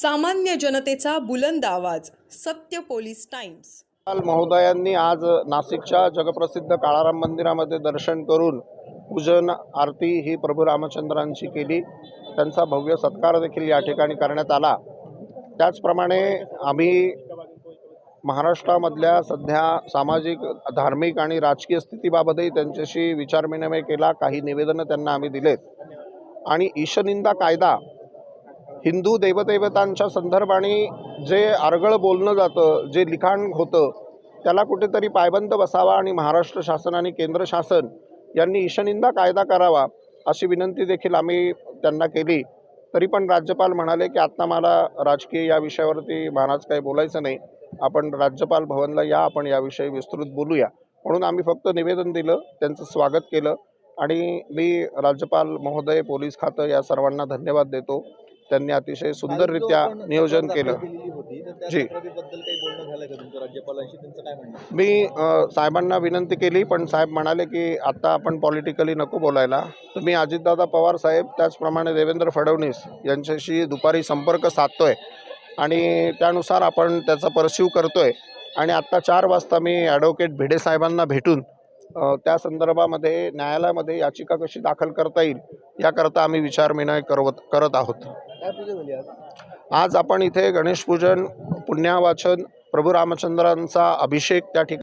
सामान्य जनतेचा बुलंद आवाज सत्य पोलीस टाइम्स. काल महोदयांनी आज नाशिकच्या जगप्रसिद्ध काळाराम मंदिरामध्ये दर्शन करून पूजन आरती ही प्रभू रामचंद्रांची केली. त्यांचा भव्य सत्कार देखील या ठिकाणी करण्यात आला. त्याचप्रमाणे आम्ही महाराष्ट्रामधल्या सध्या सामाजिक धार्मिक आणि राजकीय स्थितीबाबतही त्यांच्याशी विचारविनिमय केला. काही निवेदनं त्यांना आम्ही दिलेत. आणि ईशनिंदा कायदा हिंदू देवदेवतांच्या संदर्भाने जे आरगळ बोलणं जातं जे लिखाण होतं त्याला कुठेतरी पायबंद बसावा आणि महाराष्ट्र शासन आणि केंद्र शासन यांनी ईशनिंदा कायदा करावा अशी विनंती देखील आम्ही त्यांना केली. तरी पण राज्यपाल म्हणाले की आत्ता मला राजकीय या विषयावरती महाराज काही बोलायचं नाही. आपण राज्यपाल भवनला या आपण याविषयी विस्तृत बोलूया. म्हणून आम्ही फक्त निवेदन दिलं त्यांचं स्वागत केलं आणि मी राज्यपाल महोदय पोलीस खातं या सर्वांना धन्यवाद देतो. त्यांनी अतिशय सुंदररित्या नियोजन केलं. जी. मी साहेबांना विनंती केली पण साहेब म्हणाले की आत्ता आपण पॉलिटिकली नको बोलायला. तर मी अजितदादा पवार साहेब त्याचप्रमाणे देवेंद्र फडणवीस यांच्याशी दुपारी संपर्क साधतोय. आणि त्यानुसार आपण त्याचा परस्यू करतोय. आणि आत्ता चार वाजता मी ॲडव्होकेट भिडे साहेबांना भेटून त्या संदर्भामध्ये न्यायालयामध्ये याचिका कशी दाखल करता येईल याकरता आम्ही विचारविनय करवत करत आहोत. आज आपण इथे गणेश पूजन पुण्यावाचन प्रभू रामचंद्रांचा अभिषेक त्या ठिकाणी